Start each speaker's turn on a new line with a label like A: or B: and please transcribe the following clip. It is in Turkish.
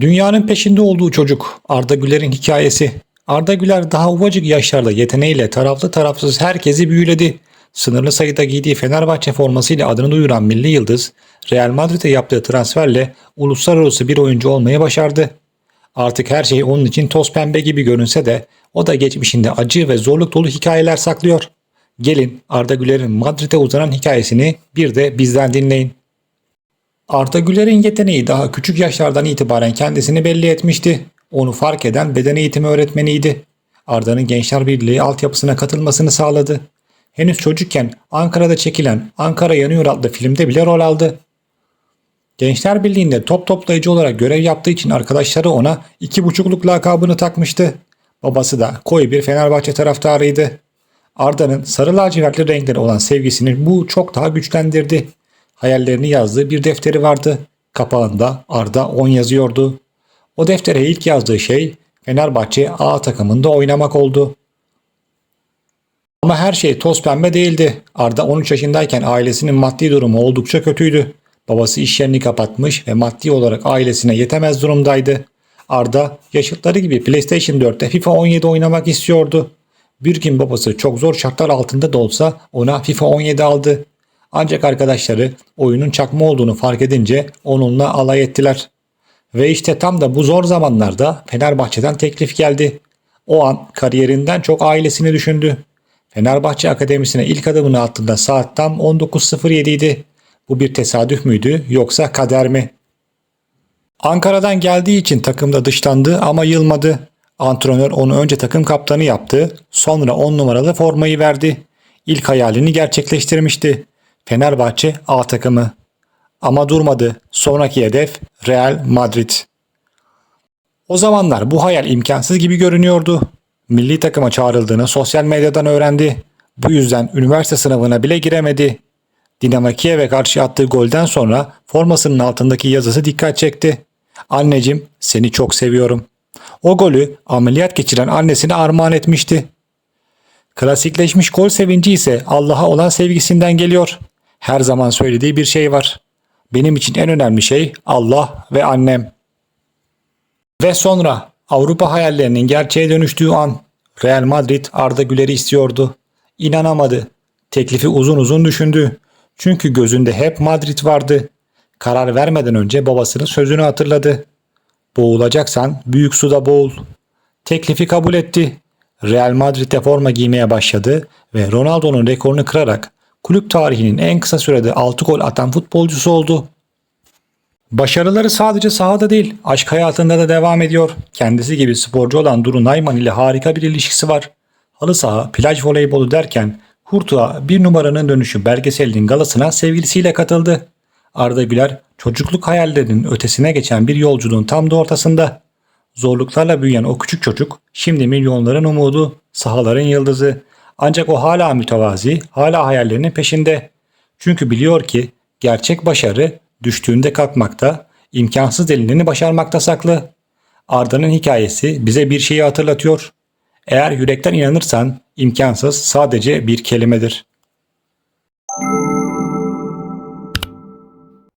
A: Dünyanın peşinde olduğu çocuk Arda Güler'in hikayesi. Arda Güler daha ufacık yaşlarda yeteneğiyle taraflı tarafsız herkesi büyüledi. Sınırlı sayıda giydiği Fenerbahçe formasıyla adını duyuran milli yıldız, Real Madrid'e yaptığı transferle uluslararası bir oyuncu olmayı başardı. Artık her şey onun için toz pembe gibi görünse de o da geçmişinde acı ve zorluk dolu hikayeler saklıyor. Gelin Arda Güler'in Madrid'e uzanan hikayesini bir de bizden dinleyin. Arda Güler'in yeteneği daha küçük yaşlardan itibaren kendisini belli etmişti. Onu fark eden beden eğitimi öğretmeniydi. Arda'nın Gençler Birliği altyapısına katılmasını sağladı. Henüz çocukken Ankara'da çekilen Ankara Yanıyor adlı filmde bile rol aldı. Gençler Birliği'nde top toplayıcı olarak görev yaptığı için arkadaşları ona iki buçukluk lakabını takmıştı. Babası da koyu bir Fenerbahçe taraftarıydı. Arda'nın sarı lacivertli renkleri olan sevgisini bu çok daha güçlendirdi. Hayallerini yazdığı bir defteri vardı. Kapağında Arda 10 yazıyordu. O deftere ilk yazdığı şey Fenerbahçe A takımında oynamak oldu. Ama her şey toz pembe değildi. Arda 13 yaşındayken ailesinin maddi durumu oldukça kötüydü. Babası iş yerini kapatmış ve maddi olarak ailesine yetemez durumdaydı. Arda yaşıtları gibi PlayStation 4'te FIFA 17 oynamak istiyordu. Bir gün babası çok zor şartlar altında da olsa ona FIFA 17 aldı. Ancak arkadaşları oyunun çakma olduğunu fark edince onunla alay ettiler. Ve işte tam da bu zor zamanlarda Fenerbahçe'den teklif geldi. O an kariyerinden çok ailesini düşündü. Fenerbahçe Akademisi'ne ilk adımını attığında saat tam 19.07 idi. Bu bir tesadüf müydü yoksa kader mi? Ankara'dan geldiği için takımda dışlandı ama yılmadı. Antrenör onu önce takım kaptanı yaptı, sonra 10 numaralı formayı verdi. İlk hayalini gerçekleştirmişti. Fenerbahçe A takımı. Ama durmadı. Sonraki hedef Real Madrid. O zamanlar bu hayal imkansız gibi görünüyordu. Milli takıma çağrıldığını sosyal medyadan öğrendi. Bu yüzden üniversite sınavına bile giremedi. Dinamo Kiev'e karşı attığı golden sonra formasının altındaki yazısı dikkat çekti. Anneciğim seni çok seviyorum. O golü ameliyat geçiren annesine armağan etmişti. Klasikleşmiş gol sevinci ise Allah'a olan sevgisinden geliyor. Her zaman söylediği bir şey var. Benim için en önemli şey Allah ve annem. Ve sonra Avrupa hayallerinin gerçeğe dönüştüğü an Real Madrid Arda Güler'i istiyordu. İnanamadı. Teklifi uzun uzun düşündü. Çünkü gözünde hep Madrid vardı. Karar vermeden önce babasının sözünü hatırladı. Boğulacaksan büyük suda boğul. Teklifi kabul etti. Real Madrid'de forma giymeye başladı ve Ronaldo'nun rekorunu kırarak kulüp tarihinin en kısa sürede 6 gol atan futbolcusu oldu. Başarıları sadece sahada değil, aşk hayatında da devam ediyor. Kendisi gibi sporcu olan Duru Nayman ile harika bir ilişkisi var. Halı saha, plaj voleybolu derken Kurtuğa bir numaranın dönüşü belgeselinin galasına sevgilisiyle katıldı. Arda Güler çocukluk hayallerinin ötesine geçen bir yolculuğun tam da ortasında. Zorluklarla büyüyen o küçük çocuk şimdi milyonların umudu, sahaların yıldızı. Ancak o hala mütevazi, hala hayallerinin peşinde. Çünkü biliyor ki gerçek başarı düştüğünde kalkmakta, imkansız delilini başarmakta saklı. Arda'nın hikayesi bize bir şeyi hatırlatıyor. Eğer yürekten inanırsan imkansız sadece bir kelimedir.